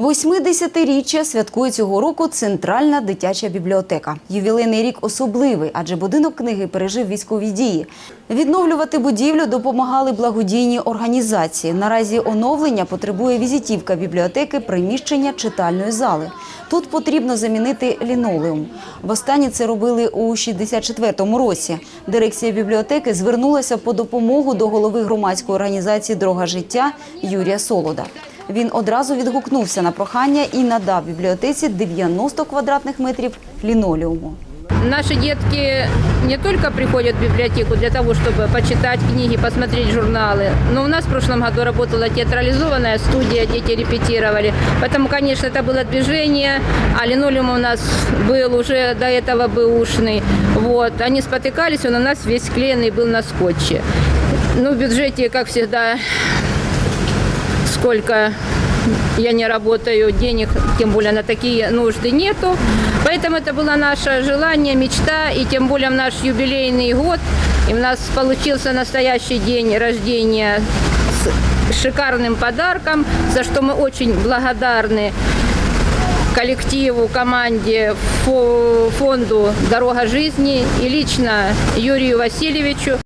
80-річчя святкує цього року Центральна дитяча бібліотека. Ювілейний рік особливий, адже будинок книги пережив військові дії. Відновлювати будівлю допомагали благодійні організації. Наразі оновлення потребує візитівка бібліотеки приміщення читальної зали. Тут потрібно замінити лінолеум. Востаннє це робили у 64-му році. Дирекція бібліотеки звернулася по допомогу до голови громадської організації Дорога життя Юрія Солода. Він одразу відгукнувся на прохання і надав бібліотеці 90 квадратних метрів лінолеуму. Наши детки не только приходят в библиотеку для того, чтобы почитать книги, посмотреть журналы, но у нас в прошлом году работала театрализованная студия, дети репетировали. Поэтому, конечно, это было движение, а линолеум у нас был уже до этого бэушный. Вот. Они спотыкались, он у нас весь склеенный был на скотче. Ну, в бюджете, как всегда, сколько я не работаю, денег, тем более на такие нужды нету. Поэтому это было наше желание, мечта, и тем более в наш юбилейный год. И у нас получился настоящий день рождения с шикарным подарком, за что мы очень благодарны коллективу, команде, фо- фонду «Дорога жизни» и лично Юрию Васильевичу.